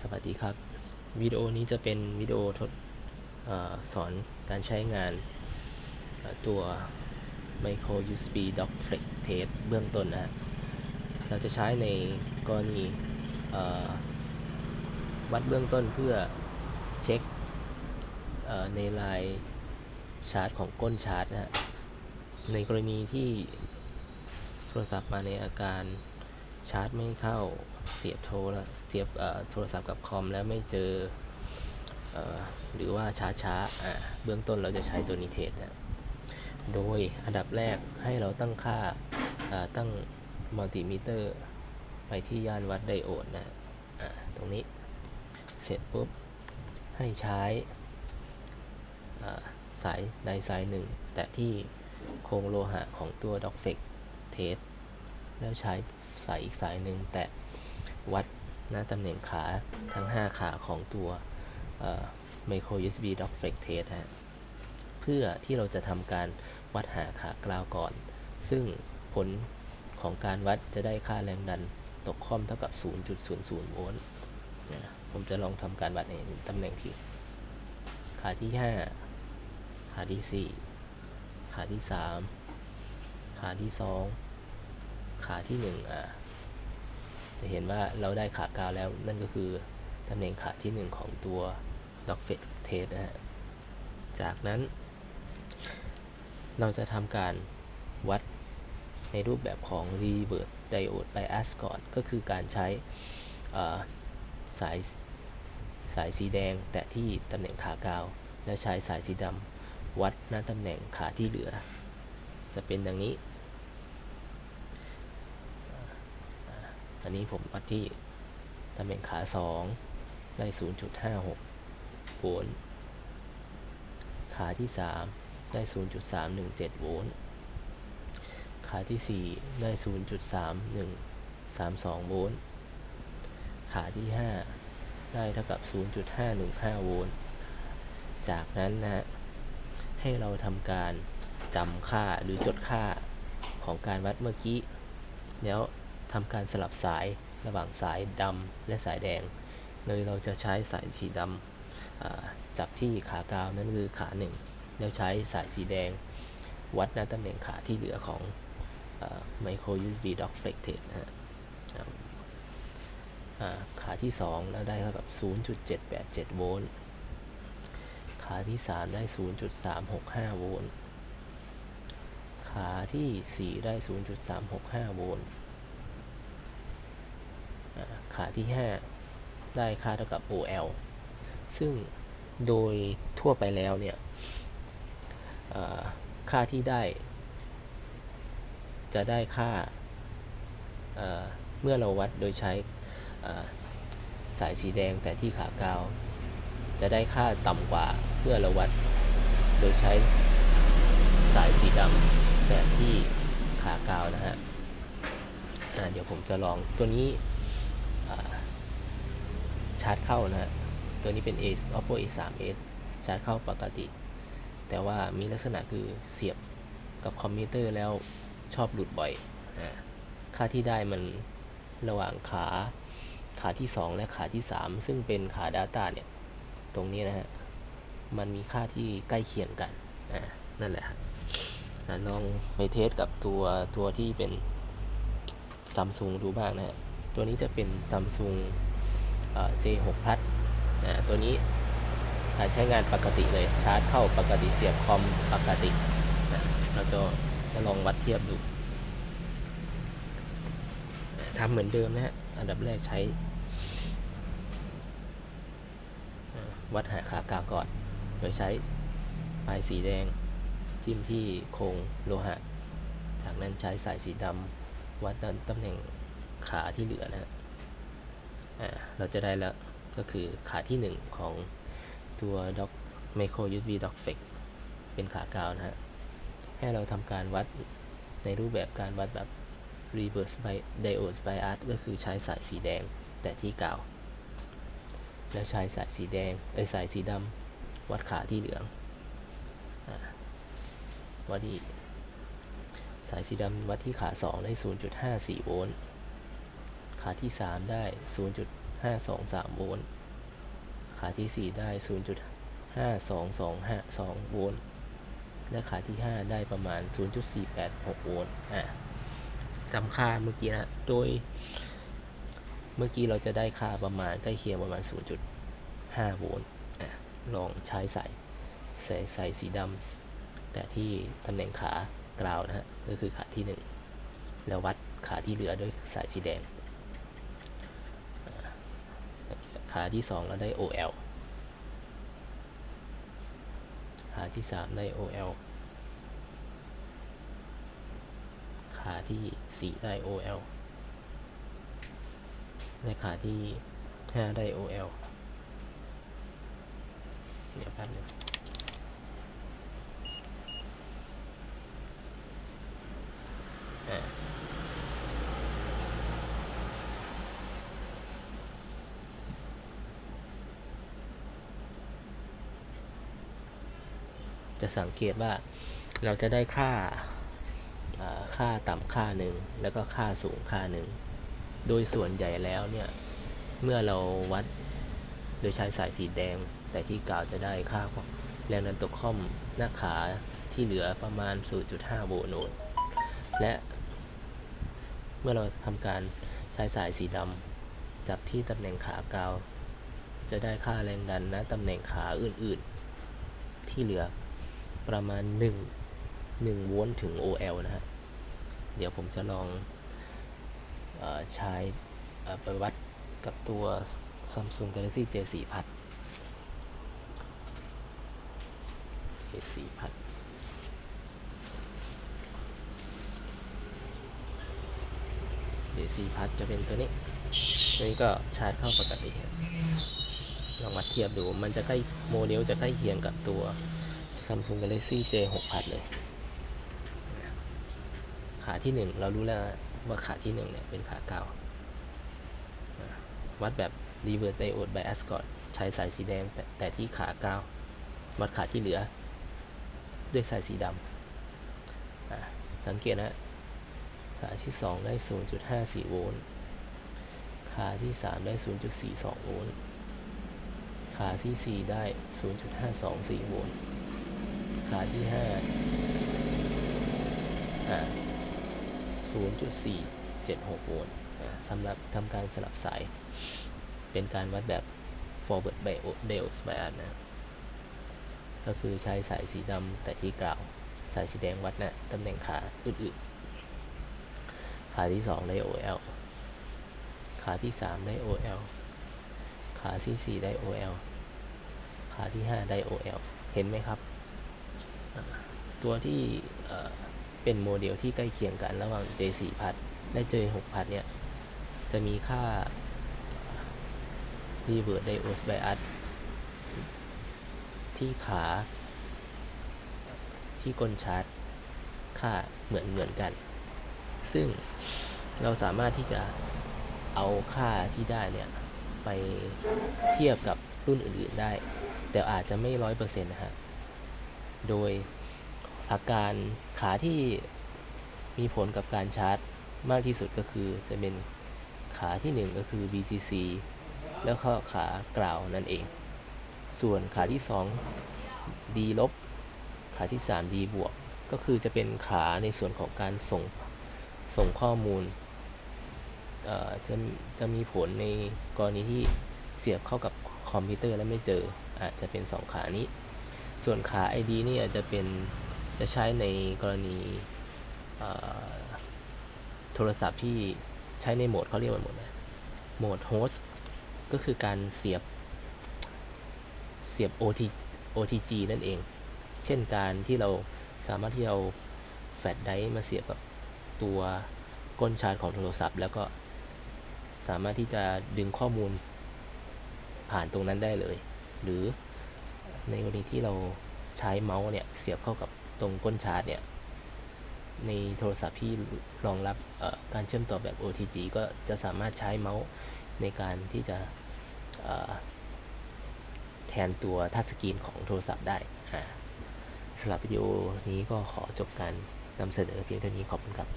สวัสดีครับ วิดีโอนี้จะเป็นวิดีโอทดอสอนการใช้งานตัว Micro USB Dock Flex Test เบื้องต้นนะฮะเราจะใช้ในกรณีวัดเบื้องต้นเพื่อเช็คในลายชาร์จของก้นชาร์จนะฮะในกรณีที่โทรศัพท์มาในอาการชาร์จไม่เข้า เสียบโทรเสียบโทรศัพท์กับคอมแล้วไม่เจอเอหรือว่าช้าช้าๆเบื้องต้นเราจะใช้ตัวนี้เทสนะโดยอันดับแรกให้เราตั้งค่าตั้งมัลติมิเตอร์ไปที่ย่านวัดไดโอดนะตรงนี้เสร็จปุ๊บ ให้ใช้าสายใดสายหนึ่ง แต่ที่โครงโลหะของตัว d o c f e c Test แล้วใช้สายอีกสายหนึ่งแต่ วัดหน้าตำแหน่งขาทั้ง 5 ขาของตัว Micro USB d o c f e c Test ฮะเพื่อที่เราจะทำการวัดหาขากราวก่อน ซึ่งผลของการวัดจะได้ค่าแรงดันตกค่อมเท่ากับ 0.00 โวลต์ผมจะลองทำการวัดในตำแหน่งที่ ขาที่ 5 ขาที่ 4 ขาที่ 3 ขาที่ 2 ขาที่1อะ จะเห็นว่าเราได้ขากาวแล้วนั่นก็คือตำแหน่งขาที่ 1 ของตัว d o c f e t Test นะฮะ จากนั้น เราจะทำการวัดในรูปแบบของ Reverse Diode Bias ก่อน ก็คือการใช้สายสายสีแดงแตะที่ตำแหน่งขากาว แล้วใช้สายสีดำวัดหน้าตำแหน่งขาที่เหลือ จะเป็นดังนี้ อันนี้ผมวัดที่ตำแหน่งขา 2 ได้ 0.56 โวลต์ ขาที่ 3 ได้ 0.317 โวลต์ ขาที่ 4 ได้ 0.3132 โวลต์ ขาที่ 5 ได้เท่ากับ 0.515 โวลต์ จากนั้นนะฮะ ให้เราทำการจำค่าหรือจดค่าของการวัดเมื่อกี้ แล้ว ทำการสลับสายระหว่างสายดำและสายแดงเลยเราจะใช้สายสีดำจับที่ขากาวนั่นคือขาหนึ่งแล้วใช้สายสีแดง วัดหน้าตำแหน่งขาที่เหลือของเอ่อ Micro USB Dock Flex Test นะฮะขาที่ 2 แล้วได้เท่ากับ 0.787 โวลต์ ขาที่ 3 ได้ 0.365 โวลต์ ขาทีสี่4 ได้ 0.365 โวลต์ ขาที่ 5 ได้ค่าเท่ากับ OL ซึ่งโดยทั่วไปแล้วเนี่ยค่าที่ได้ จะได้ค่าเเมื่อเราวัดโดยใช้สายสีแดงแต่ที่ขากาว จะได้ค่าต่ำกว่าเมื่อเราวัดโดยใช้สายสีดำแต่ที่ขากาวนะฮะเดี๋ยวผมจะลองตัวนี้าร์จเข้านะฮะตัวนี้เป็น A Oppo A3s ชาร์จเข้าปกติ แต่ว่ามีลักษณะคือเสียบกับคอมพิวเตอร์แล้วชอบหลุดบ่อยอค่าที่ได้มันระหว่างขาขาที่ 2 และขาที่ 3 ซึ่งเป็นขา Data เนี่ย ตรงนี้นะฮะ มันมีค่าที่ใกล้เคียงกันอ่านั่นแหละฮะลองไปเทสกับตัวตัวที่เป็นซัมซุงดูบ้างนะฮะ ตัวนี้จะเป็น Samsung J6 Plus อ่าตัวนี้ใช้งานปกติเลยชาร์จเข้าปกติเสียบคอมปกตินะเราจะจะลองวัดเทียบดูทำเหมือนเดิมนะฮะอันดับแรกใช้ วัดหาขากาก่อน โดยใช้ปลายสีแดงจิ้มที่โครงโลหะ จากนั้นใช้สายสีดำวัดตำแหน่งขาที่เหลือนะฮะ เราจะได้แล้วก็คือขาที่ 1 ของตัว Dock Micro USB Dock Flex เป็นขากาวนะฮะ ให้เราทำการวัดในรูปแบบการวัดแบบ reverse bi diode bias ก็คือใช้สายสีแดงแต่ที่กาว แล้วใช้สายสีแดงเอ้สายสีดำวัดขาที่เหลืองอวัดที่สายสีดำวัดที่ขา 2 ได้ 0.54 โวลต์ ขาที่ 3 ได้ 0.523 โวลต์ ขาที่ 4 ได้ 0.52252 โวลต์ และขาที่ 5 ได้ประมาณ 0.486 โวลต์ อะจำค่าเมื่อกี้นะ โดย เมื่อกี้เราจะได้ค่าประมาณใกล้เคียงประมาณ 0.5 โวลต์ อะ ลองใช้ใส่ใส่ใส่สีดำ แต่ที่ตำแหน่งขากราวนะฮะ ก็คือขาที่ 1 แล้ววัดขาที่เหลือด้วยสายสีแดง ขาที่ 2 เราได้ OL ขาที่ 3 ได้ OL ขาที่ 4 ได้ OL และขาที่ 5 ได้ OL เดี๋ยวแป๊บนึงอ่า จะสังเกตว่าเราจะได้ค่าค่าต่ำค่าหนึ่งแล้วก็ค่าสูงค่าหนึ่งโดยส่วนใหญ่แล้วเนี่ยเมื่อเราวัดโดยใช้สายสีแดง แต่ที่กล่าวจะได้ค่าแรงดันตกข้อมหน้าขาที่เหลือประมาณ 0.5 โวลต์และเมื่อเราทำการใช้สายสีดำจับที่ตำแหน่งขากาว จะได้ค่าแรงดันณตำแหน่งขาอื่นๆ ที่เหลือ ประมาณ 1 1โวลต์ถึง OL นะฮะ เดี๋ยวผมจะลองอใช้ไปวัดกับตัว Samsung Galaxy J4 พัด J4 พัด J4 พัดจะเป็นตัวนี้ ตัวนี้ก็ชาร์จเข้าปกติลองวัดเทียบดู มันจะใกล้โมเดลจะใกล้เคียงกับตัว Samsung Galaxy J6 พัดเลย ขาที่หนึ่งเรารู้แล้วว่าขาที่หนึ่งเนี่ยเป็นขาเก้าวัดแบบ reverse diode bias ก่อนใช้สายสีแดงแต่ที่ขาเก้าวัดขาที่เหลือ ด้วยสายสีดำสังเกตนะขาที่ 2 ได้ 0.54 โวลต์ ขาที่ 3 ได้ 0.42 โวลต์ ขาที่ 4 ได้ 0.524 โวลต์ ขาที่5อ่า0.476 โวลต์สำหรับทำการสลับสาย เป็นการวัดแบบ forward diode bias นะ ก็คือใช้สายสีดำแต่ที่กล่าว สายสีแดงวัดนะตำแหน่งขาอื่นๆ ขาที่ 2 ได้ OL ขาที่ 3 ได้ OL ขาที่ 4 ได้ OL ขาที่ 5 ได้ OL เห็นไหมครับ ตัวที่เป็นโมเดลที่ใกล้เคียงกันระหว่าง J4 พัดและ J6 พัดเนี่ย จะมีค่า reverse diode bias ที่ขา ที่ก้นชาร์จ ค่าเหมือนเหมือนกัน ซึ่งเราสามารถที่จะเอาค่าที่ได้เนี่ย ไปเทียบกับรุ่นอื่นๆได้ แต่อาจจะไม่ร้อยเปอร์เซ็นต์นะฮะ โดย อาการขาที่มีผลกับการชาร์จมากที่สุดก็คือจะเป็นขาที่ 1 ก็คือ BCC แล้วก็ขากล่าวนั่นเอง ส่วนขาที่ 2 D ลบ ขาที่ 3 D บวก ก็คือจะเป็นขาในส่วนของการส่งส่งข้อมูลจะจะมีผลในกรณีที่เสียบเข้ากับคอมพิวเตอร์แล้วไม่เจออาจจะเป็น 2 ขานี้ ส่วนขา ID นี่อาจจะเป็น จะใช้ในกรณีโทรศัพท์ที่ใช้ในโหมดเขาเรียกว่าโหมดอะไรโหมดโฮสต์ก็คือการเสียบเสียบ OT OTG นั่นเอง เช่นการที่เราสามารถที่เอาแฟลชไดรฟ์มาเสียบกับตัวก้นชาร์จของโทรศัพท์ แล้วก็สามารถที่จะดึงข้อมูลผ่านตรงนั้นได้เลย หรือในกรณีที่เราใช้เมาส์เนี่ย เสียบเข้ากับ ตรงก้นชาร์จเนี่ย ในโทรศัพท์ที่รองรับการเชื่อมต่อแบบ OTG ก็จะสามารถใช้เมาส์ในการที่จะแทนตัวทัชสกรีนของโทรศัพท์ได้สำหรับวิดีโอนี้ก็ขอจบการนำเสนอเพียงเท่านี้ขอบคุณครับ